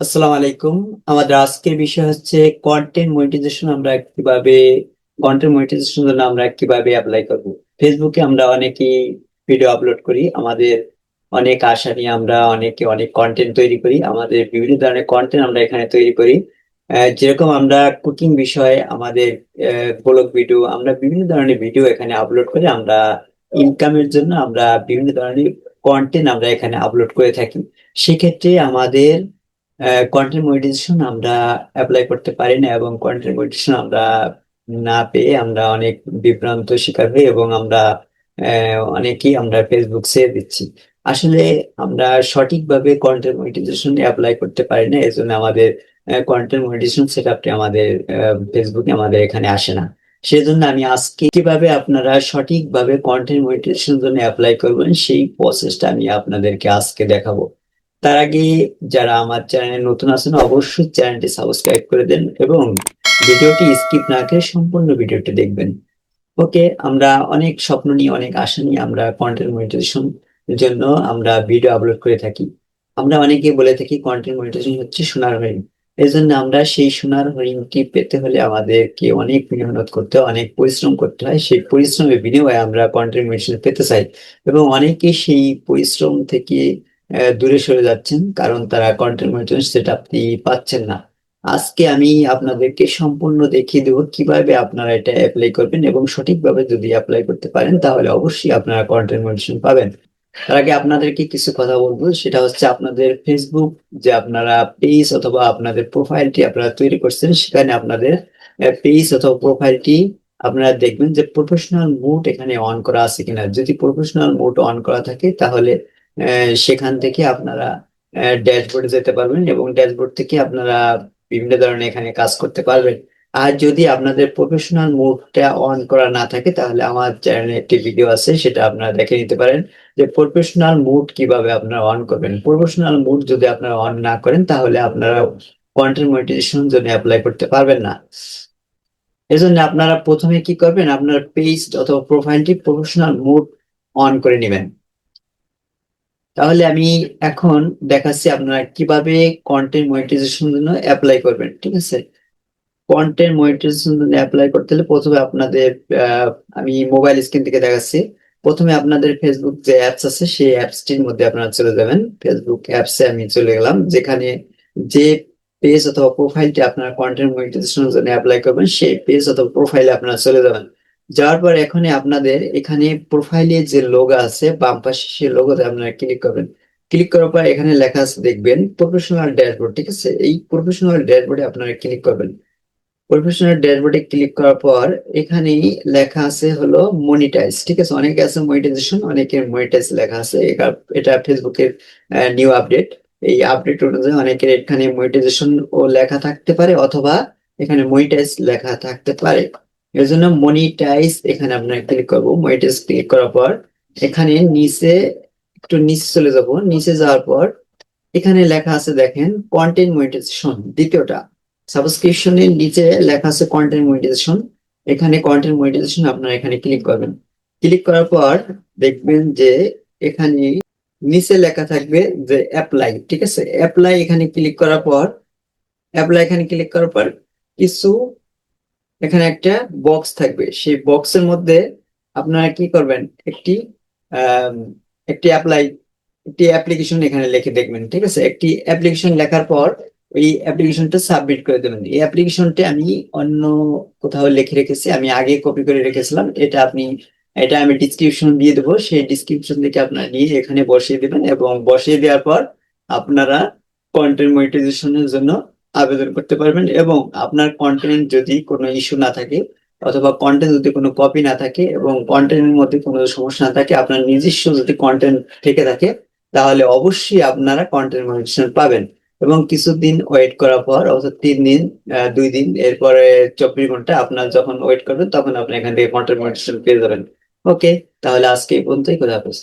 আসসালামু আলাইকুম। আমাদের আজকের বিষয় হচ্ছে কন্টেন্ট মনিটাইজেশন আমরা কীভাবে কন্টেন্ট মনিটাইজেশন জন্য আমরা কীভাবে অ্যাপ্লাই করব। ফেসবুকে আমরা অনেকেই ভিডিও আপলোড করি। আমাদের অনেক আশা নিয়ে আমরা অনেকে অনেক কন্টেন্ট তৈরি করি। আমাদের বিভিন্ন ধরনের কন্টেন্ট আমরা এখানে তৈরি করি। যেরকম আমরা কুকিং বিষয়ে আমাদের ব্লগ ভিডিও আমরা বিভিন্ন ধরনের ভিডিও এখানে আপলোড করে আমরা ইনকামের জন্য আমরা বিভিন্ন ধরনের কন্টেন্ট আমরা এখানে আপলোড করে থাকি। সেক্ষেত্রে আমাদের কন্টেন্ট মনিটাইজেশন আমরা অ্যাপ্লাই করতে পারি না এবং কন্টেন্ট মনিটাইজেশন আমরা না পেয়ে আমরা অনেক বিভ্রান্ত শিকার হই এবং আমরা অনেকেই আমরা ফেসবুক ছেড়ে দিচ্ছি। আসলে আমরা সঠিকভাবে কন্টেন্ট মনিটাইজেশন অ্যাপ্লাই করতে পারি না এই জন্য আমাদের কন্টেন্ট মনিটাইজেশন সেট আপটি আমাদের ফেসবুকে আমাদের এখানে আসে না। সেজন্য আমি আজকে কীভাবে আপনারা সঠিকভাবে কন্টেন্ট মনিটাইজেশন জন্য অ্যাপ্লাই করবেন সেই প্রসেসটা আমি আপনাদেরকে আজকে দেখাবো। তার আগে যারা আমার চ্যানেলে নতুন আছেন, অবশ্যই চ্যানেলটি সাবস্ক্রাইব করে দেন এবং ভিডিওটি স্কিপ না করে সম্পূর্ণ ভিডিওটি দেখবেন। ওকে, আমরা অনেক স্বপ্ন নিয়ে, অনেক আশা নিয়ে আমরা কন্টেন্ট মনিটাইজেশন জন্য আমরা ভিডিও আপলোড করে থাকি। আমরা অনেকে বলে থাকি কন্টেন্ট মনিটাইজেশন হচ্ছে সোনার হরিণ। এই জন্য আমরা সেই সোনার হরিণটি পেতে হলে আমাদেরকে অনেক মেহনত করতে হয়, অনেক পরিশ্রম করতে হয়। সেই পরিশ্রমের বিনিময়ে আমরা কন্টেন্ট মনিটাইজেশন পেতে চাই এবং অনেকে সেই পরিশ্রম থেকে দূরে সরে যাচ্ছেন, কারণ তারা কন্টেন্ট মনিটরিং সেট আপনি পাচ্ছেন না। আজকে আমি আপনাদেরকে সম্পূর্ণ দেখিয়ে দেবো কীভাবে আপনারা এটা অ্যাপ্লাই করবেন এবং সঠিকভাবে যদি অ্যাপ্লাই করতে পারেন, তাহলে অবশ্যই আপনারা কন্টেন্ট মনিটরিং পাবেন। তার আগে আপনাদেরকে কিছু কথা বলব, সেটা হচ্ছে আপনাদের ফেসবুক যে আপনারা পেজ অথবা আপনাদের প্রোফাইলটি আপনারা তৈরি করছেন, সেখানে আপনাদের পেজ অথবা প্রোফাইলটি আপনারা দেখবেন যে প্রফেশনাল মোড এখানে অন করা আছে কিনা। যদি প্রফেশনাল মোড অন করা থাকে, তাহলে সেখান থেকে আপনারা ড্যাশবোর্ডে যেতে পারবেন এবং ড্যাশবোর্ড থেকে আপনারা বিভিন্ন ধরনের এখানে কাজ করতে পারবেন। আর যদি আপনাদের প্রফেশনাল মোডটা অন করা না থাকে, তাহলে আমার চ্যানেলে একটি ভিডিও আছে, সেটা আপনারা দেখে নিতে পারেন যে প্রফেশনাল মুড কীভাবে আপনারা অন করবেন। প্রফেশনাল মুড যদি আপনারা অন না করেন, তাহলে আপনারা কন্টেন্ট মনিটাইজেশন জন্য অ্যাপ্লাই করতে পারবেন না। এজন্য আপনারা প্রথমে কি করবেন? আপনার পেজ অথবা প্রোফাইলটি প্রফেশনাল মুড অন করে নেবেন। তাহলে আমি এখন দেখাচ্ছি আপনারা কীভাবে কন্টেন্ট মনিটাইজেশন জন্য অ্যাপ্লাই করবেন, ঠিক আছে? কন্টেন্ট মনিটাইজেশন জন্য অ্যাপ্লাই করতে হলে প্রথমে আপনাদের আমি মোবাইল স্ক্রিন থেকে দেখাচ্ছি। প্রথমে আপনাদের ফেসবুক যে অ্যাপস আছে, সেই অ্যাপসটির মধ্যে আপনারা চলে যাবেন। ফেসবুক অ্যাপসে আমি চলে গেলাম, যেখানে যে পেজ অথবা প্রোফাইলটি আপনারা কন্টেন্ট মনিটাইজেশনের জন্য অ্যাপ্লাই করবেন, সেই পেজ অথবা প্রোফাইলে আপনারা চলে যাবেন। যাওয়ার পর এখানে আপনাদের এখানে প্রোফাইলে যে লোগো আছে, বাম পাশে সেই লোগোতে আপনারা ক্লিক করবেন। ক্লিক করার পর এখানে লেখা আছে দেখবেন প্রফেশনাল ড্যাশবোর্ড ঠিক আছে? এই প্রফেশনাল ড্যাশবোর্ডে আপনারা ক্লিক করবেন। প্রফেশনাল ড্যাশবোর্ডে ক্লিক করার পর এখানেই লেখা আছে হলো মনিটাইজ ঠিক আছে? অনেকে আছে মনিটাইজেশন অনেকের মনিটাইজ লেখা আছে। এটা- ফেসবুকের নিউ আপডেট এই আপডেট অনুযায়ী অনেকের এখানে মনিটাইজেশন ও লেখা থাকতে পারে অথবা এখানে মনিটাইজ লেখা থাকতে পারে। এর জন্য মনিটাইজ এখানে আপনারা ক্লিক করব। মনিটাইজ ক্লিক করার পর এখানে নিচে একটু নিচে চলে যাব। নিচে যাওয়ার পর এখানে লেখা আছে দেখেন কন্টেন্ট মনিটাইজেশন দ্বিতীয়টা। সাবস্ক্রিপশনের নিচে লেখা আছে কন্টেন্ট মনিটাইজেশন এখানে কন্টেন্ট মনিটাইজেশন আপনারা এখানে ক্লিক করবেন। ক্লিক করার পর দেখবেন যে এখানে নিচে লেখা থাকবে যে অ্যাপ্লাই ঠিক আছে? অ্যাপ্লাই এখানে ক্লিক করার পর অ্যাপ্লাই এখানে ক্লিক করার পর কিছু এখানে একটা বক্স থাকবে। সেই বক্সের মধ্যে আপনারা কি করবেন? একটি একটি অ্যাপ্লাই একটি অ্যাপ্লিকেশন এখানে লিখে দেখবেন, ঠিক আছে? একটি অ্যাপ্লিকেশন লেখার পর এই অ্যাপ্লিকেশনটা সাবমিট করে দেবেন। এই অ্যাপ্লিকেশনটা আমি অন্য কোথাও লিখে রেখেছি, আমি আগে কপি করে রেখেছিলাম। এটা আপনি, এটা আমি ডিসক্রিপশন দিয়ে দেবো। সেই ডিসক্রিপশন থেকে আপনারা নিয়ে এখানে বসিয়ে দেবেন এবং বসিয়ে দেওয়ার পর আপনারা কন্টেন্ট মনিটাইজেশনের জন্য আবেদন করতে পারবেন এবং আপনার কন্টেন্ট যদি কোনো ইস্যু না থাকে অথবা কন্টেন্ট যদি কোনো কপি না থাকে এবং কন্টেন্টের মধ্যে কোনো সমস্যা না থাকে, আপনার নিজস্ব যদি কন্টেন্ট থেকে থাকে, তাহলে অবশ্যই আপনারা কন্টেন্ট মনিটাইজেশন পাবেন। এবং কিছুদিন ওয়েট করার পর, অর্থাৎ তিন দিন দুই দিন, এরপরে চব্বিশ ঘণ্টা আপনার যখন ওয়েট করবেন, তখন আপনি এখান থেকে কন্টেন্ট মনিটাইজেশন পেয়ে যাবেন। ওকে তাহলে আজকে এই পর্যন্তই কথা হাফেজ।